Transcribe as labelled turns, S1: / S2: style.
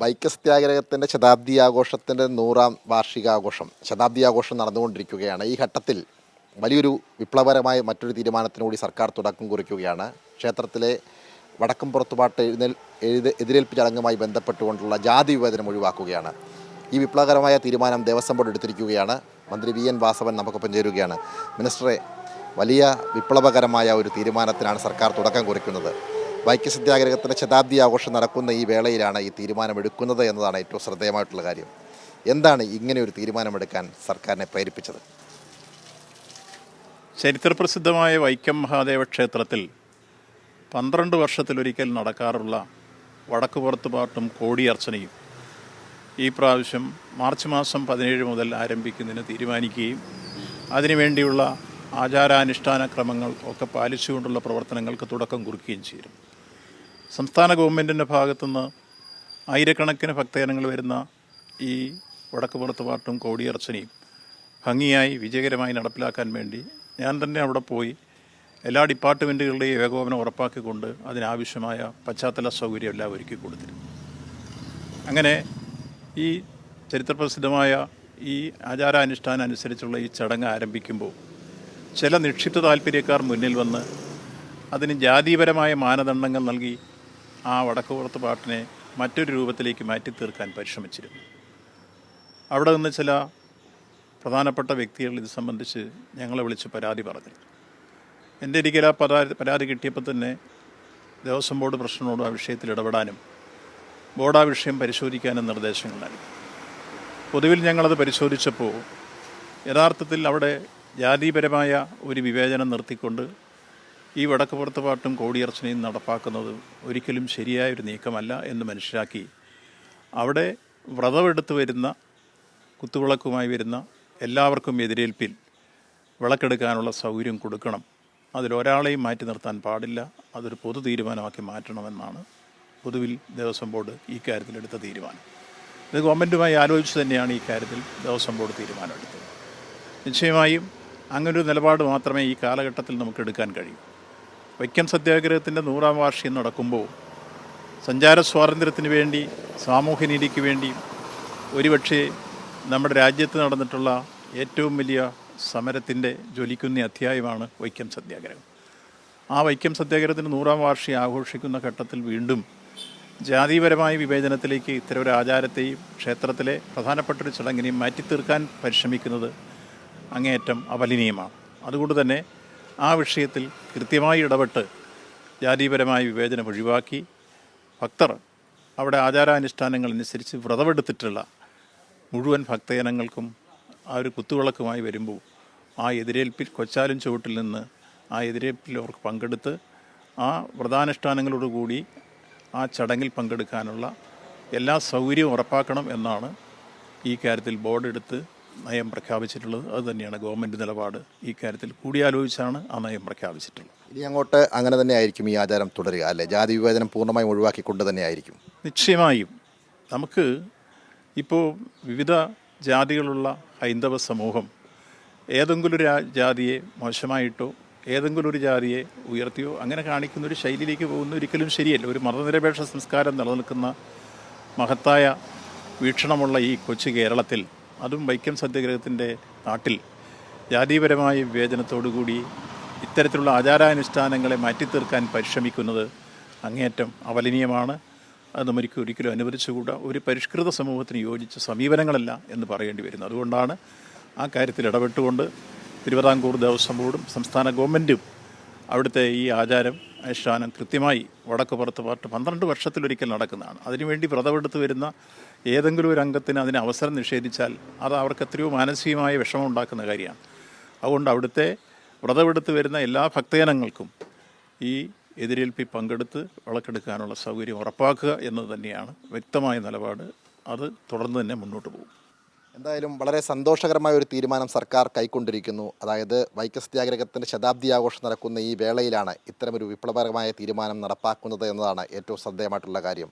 S1: Bike സത്യാഗ്രഹത്തിന്റെ ശതാബ്ദി ആഘോഷത്തിന്റെ നൂറാം വാർഷികാഘോഷം ശതാബ്ദി ആഘോഷം നടന്നുകൊണ്ടിരിക്കുകയാണ്. ഈ ഘട്ടത്തിൽ വലിയൊരു വിപ്ലവകരമായ മറ്റൊരു തീരുമാനത്തിനുകൂടി സർക്കാർ തുടക്കം കുറിക്കുകയാണ്. ക്ഷേത്രത്തിലെ വടക്കം പുറത്തുപാട്ട് എഴുന്നേൽ എഴുത എതിരേൽപ്പ് ചടങ്ങുമായി ബന്ധപ്പെട്ടുകൊണ്ടുള്ള ജാതി വിവേചനം ഒഴിവാക്കുകയാണ്. ഈ വിപ്ലവകരമായ തീരുമാനം ദേവസ്വം ബോർഡ് എടുത്തിരിക്കുകയാണ്. മന്ത്രി വി എൻ വാസവൻ നമുക്കൊപ്പം ചേരുകയാണ്. മിനിസ്റ്ററെ വലിയ വിപ്ലവകരമായ ഒരു തീരുമാനത്തിനാണ് സർക്കാർ തുടക്കം കുറിക്കുന്നത്. ബൈക്ക് സത്യാഗ്രഹത്തിന്റെ ശതാബ്ദി ആഘോഷം നടക്കുന്ന ഈ വേളയിലാണ് ഈ തീരുമാനമെടുക്കുന്നത് എന്നതാണ് ഏറ്റവും ശ്രദ്ധേയമായിട്ടുള്ള കാര്യം. എന്താണ് ഇങ്ങനെ ഒരു തീരുമാനമെടുക്കാൻ സർക്കാരിനെ പ്രേരിപ്പിച്ചത്?
S2: ചരിത്രപ്രസിദ്ധമായ വൈക്കം മഹാദേവ ക്ഷേത്രത്തിൽ പന്ത്രണ്ട് വർഷത്തിലൊരിക്കൽ നടക്കാറുള്ള വടക്കുപുറത്ത് പാട്ടും കോടിയർച്ചനയും ഈ പ്രാവശ്യം മാർച്ച് മാസം പതിനേഴ് മുതൽ ആരംഭിക്കുന്നതിന് തീരുമാനിക്കുകയും അതിനുവേണ്ടിയുള്ള ആചാരാനുഷ്ഠാന ക്രമങ്ങൾ ഒക്കെ പാലിച്ചുകൊണ്ടുള്ള പ്രവർത്തനങ്ങൾക്ക് തുടക്കം കുറിക്കുകയും ചെയ്യും സംസ്ഥാന ഗവൺമെന്റിന്റെ ഭാഗത്തുനിന്ന് ആയിരക്കണക്കിന് ഭക്തജനങ്ങൾ വരുന്ന ഈ വടക്കുപുറത്ത് പാട്ടും കോടിയർച്ചനയും ഭംഗിയായി വിജയകരമായി നടപ്പിലാക്കാൻ വേണ്ടി ഞാൻ തന്നെ അവിടെ പോയി എല്ലാ ഡിപ്പാർട്ട്മെന്റുകളുടെയും ഏകോപനം ഉറപ്പാക്കിക്കൊണ്ട് അതിനാവശ്യമായ പശ്ചാത്തല സൗകര്യം എല്ലാം ഒരുക്കി കൊടുത്തിരുന്നു. അങ്ങനെ ഈ ചരിത്രപ്രസിദ്ധമായ ഈ ആചാരാനുഷ്ഠാനം അനുസരിച്ചുള്ള ഈ ചടങ്ങ് ആരംഭിക്കുമ്പോൾ ചില നിക്ഷിപ്ത താല്പര്യക്കാർ മുന്നിൽ വന്ന് അതിന് ജാതിപരമായ മാനദണ്ഡങ്ങൾ നൽകി ആ വടക്കുപുറത്ത് പാട്ടിനെ മറ്റൊരു രൂപത്തിലേക്ക് മാറ്റി തീർക്കാൻ പരിശ്രമിച്ചിരുന്നു. അവിടെ നിന്ന് ചില പ്രധാനപ്പെട്ട വ്യക്തികൾ ഇത് സംബന്ധിച്ച് ഞങ്ങളെ വിളിച്ച് പരാതി പറഞ്ഞു. എന്റെ ഒരിക്കൽ ആ പരാതി പരാതി കിട്ടിയപ്പോൾ തന്നെ ദേവസ്വം ബോർഡ് പ്രശ്നങ്ങളോട് ആ വിഷയത്തിൽ ഇടപെടാനും ബോർഡ് ആ വിഷയം പരിശോധിക്കാനും നിർദ്ദേശങ്ങൾ നൽകി. പൊതുവിൽ ഞങ്ങളത് പരിശോധിച്ചപ്പോൾ യഥാർത്ഥത്തിൽ അവിടെ ജാതിപരമായ ഒരു വിവേചനം നിർത്തിക്കൊണ്ട് ഈ വടക്കുപുറത്ത് പാട്ടും കോടിയർച്ചനയും നടപ്പാക്കുന്നത് ഒരിക്കലും ശരിയായൊരു നീക്കമല്ല എന്ന് മനസ്സിലാക്കി. അവിടെ വ്രതമെടുത്ത് വരുന്ന കുത്തുവിളക്കുമായി വരുന്ന എല്ലാവർക്കും എതിരേൽപ്പിൽ വിളക്കെടുക്കാനുള്ള സൗകര്യം കൊടുക്കണം. അതിലൊരാളെയും മാറ്റി നിർത്താൻ പാടില്ല. അതൊരു പൊതു തീരുമാനമാക്കി മാറ്റണമെന്നാണ് പൊതുവിൽ ദേവസ്വം ബോർഡ് ഈ കാര്യത്തിലെടുത്ത തീരുമാനം. ഇത് ഗവൺമെന്റുമായി ആലോചിച്ച് തന്നെയാണ് ഈ കാര്യത്തിൽ ദേവസ്വം ബോർഡ് തീരുമാനമെടുത്തത് നിശ്ചയമായും അങ്ങനൊരു നിലപാട് മാത്രമേ ഈ കാലഘട്ടത്തിൽ നമുക്ക് എടുക്കാൻ കഴിയൂ. വൈക്കം സത്യാഗ്രഹത്തിന്റെ നൂറാം വാർഷികം നടക്കുമ്പോൾ സഞ്ചാര സ്വാതന്ത്ര്യത്തിന് വേണ്ടി സാമൂഹ്യനീതിക്ക് വേണ്ടി ഒരുപക്ഷെ നമ്മുടെ രാജ്യത്ത് നടന്നിട്ടുള്ള ഏറ്റവും വലിയ സമരത്തിന്റെ ജ്വലിക്കുന്ന അധ്യായമാണ് വൈക്കം സത്യാഗ്രഹം. ആ വൈക്കം സത്യാഗ്രഹത്തിന്റെ നൂറാം വാർഷികം ആഘോഷിക്കുന്ന ഘട്ടത്തിൽ വീണ്ടും ജാതിപരമായ വിവേചനത്തിലേക്ക് ഇത്തരം ഒരു ആചാരത്തെയും ക്ഷേത്രത്തിലെ പ്രധാനപ്പെട്ടൊരു ചടങ്ങിനെയും മാറ്റിത്തീർക്കാൻ പരിശ്രമിക്കുന്നത് അങ്ങേയറ്റം അപലനീയമാണ്. അതുകൊണ്ട് തന്നെ ആ വിഷയത്തിൽ കൃത്യമായി ഇടപെട്ട് ജാതിപരമായ വിവേചനം ഒഴിവാക്കി ഭക്തർ അവിടെ ആചാരാനുഷ്ഠാനങ്ങൾ അനുസരിച്ച് വ്രതമെടുത്തിട്ടുള്ള മുഴുവൻ ഭക്തജനങ്ങൾക്കും ആ ഒരു കുത്തുവിളക്കുമായി വരുമ്പോൾ ആ എതിരേൽപ്പിൽ കൊച്ചാലും ചുവട്ടിൽ നിന്ന് ആ എതിരേൽപ്പിൽ അവർക്ക് പങ്കെടുത്ത് ആ വ്രതാനുഷ്ഠാനങ്ങളോടുകൂടി ആ ചടങ്ങിൽ പങ്കെടുക്കാനുള്ള എല്ലാ സൗകര്യവും ഉറപ്പാക്കണം എന്നാണ് ഈ കാര്യത്തിൽ ബോർഡ് എടുത്ത് നയം പ്രഖ്യാപിച്ചിട്ടുള്ളത് അത് തന്നെയാണ് ഗവൺമെന്റ് നിലപാട്. ഈ കാര്യത്തിൽ കൂടിയാലോചിച്ചാണ് ആ നയം പ്രഖ്യാപിച്ചിട്ടുള്ളത്.
S1: ഇനി അങ്ങോട്ട് അങ്ങനെ തന്നെ ആയിരിക്കും ഈ ആചാരം തുടരുക അല്ലേ? ജാതി വിവേചനം പൂർണമായും ഒഴിവാക്കിക്കൊണ്ട് തന്നെ ആയിരിക്കും.
S2: നിശ്ചയമായും നമുക്ക് ഇപ്പോൾ വിവിധ ജാതികളുള്ള ഹൈന്ദവ സമൂഹം ഏതെങ്കിലും ഒരു ജാതിയെ മോശമായിട്ടോ ഏതെങ്കിലും ഒരു ജാതിയെ ഉയർത്തിയോ അങ്ങനെ കാണിക്കുന്ന ഒരു ശൈലിയിലേക്ക് പോകുന്ന ഒരിക്കലും ശരിയല്ല. ഒരു മതനിരപേക്ഷ സംസ്കാരം നിലനിൽക്കുന്ന മഹത്തായ വീക്ഷണമുള്ള ഈ കൊച്ചു കേരളത്തിൽ അതും വൈക്കം സത്യാഗ്രഹത്തിന്റെ നാട്ടിൽ ജാതീയപരമായ വിവേചനത്തോടുകൂടി ഇത്തരത്തിലുള്ള ആചാരാനുഷ്ഠാനങ്ങളെ മാറ്റിത്തീർക്കാൻ പരിശ്രമിക്കുന്നത് അങ്ങേയറ്റം അപലനീയമാണ് അത് നമുക്ക് ഒരിക്കലും അനുവദിച്ചുകൂടാ. ഒരു പരിഷ്കൃത സമൂഹത്തിന് യോജിച്ച സമീപനങ്ങളല്ല എന്ന് പറയേണ്ടി വരുന്നു. അതുകൊണ്ടാണ് ആ കാര്യത്തിൽ ഇടപെട്ടുകൊണ്ട് തിരുവിതാംകൂർ ദേവസ്വം ബോർഡും സംസ്ഥാന ഗവൺമെന്റും അവിടുത്തെ ഈ ആചാരം അനുഷ്ഠാനം കൃത്യമായി വടക്ക് പുറത്ത് പാർട്ട് പന്ത്രണ്ട് വർഷത്തിലൊരിക്കൽ നടക്കുന്നതാണ്. അതിനുവേണ്ടി വ്രതമെടുത്ത് വരുന്ന ഏതെങ്കിലും ഒരു അംഗത്തിന് അതിന് അവസരം നിഷേധിച്ചാൽ അത് അവർക്ക് എത്രയോ മാനസികമായ വിഷമം ഉണ്ടാക്കുന്ന കാര്യമാണ്. അതുകൊണ്ട് അവിടുത്തെ വ്രതമെടുത്ത് വരുന്ന എല്ലാ ഭക്തജനങ്ങൾക്കും ഈ എതിരേൽപ്പിൽ പങ്കെടുത്ത് വിളക്കെടുക്കാനുള്ള സൗകര്യം ഉറപ്പാക്കുക എന്നത് തന്നെയാണ് വ്യക്തമായ നിലപാട്. അത് തുടർന്ന് തന്നെ മുന്നോട്ട് പോകും.
S1: എന്തായാലും വളരെ സന്തോഷകരമായ ഒരു തീരുമാനം സർക്കാർ കൈക്കൊണ്ടിരിക്കുന്നു. അതായത് വൈക്കം സത്യാഗ്രഹത്തിന്റെ ശതാബ്ദി ആഘോഷം നടക്കുന്ന ഈ വേളയിലാണ് ഇത്തരമൊരു വിപ്ലവകരമായ തീരുമാനം നടപ്പാക്കുന്നത് എന്നതാണ് ഏറ്റവും ശ്രദ്ധേയമായിട്ടുള്ള കാര്യം.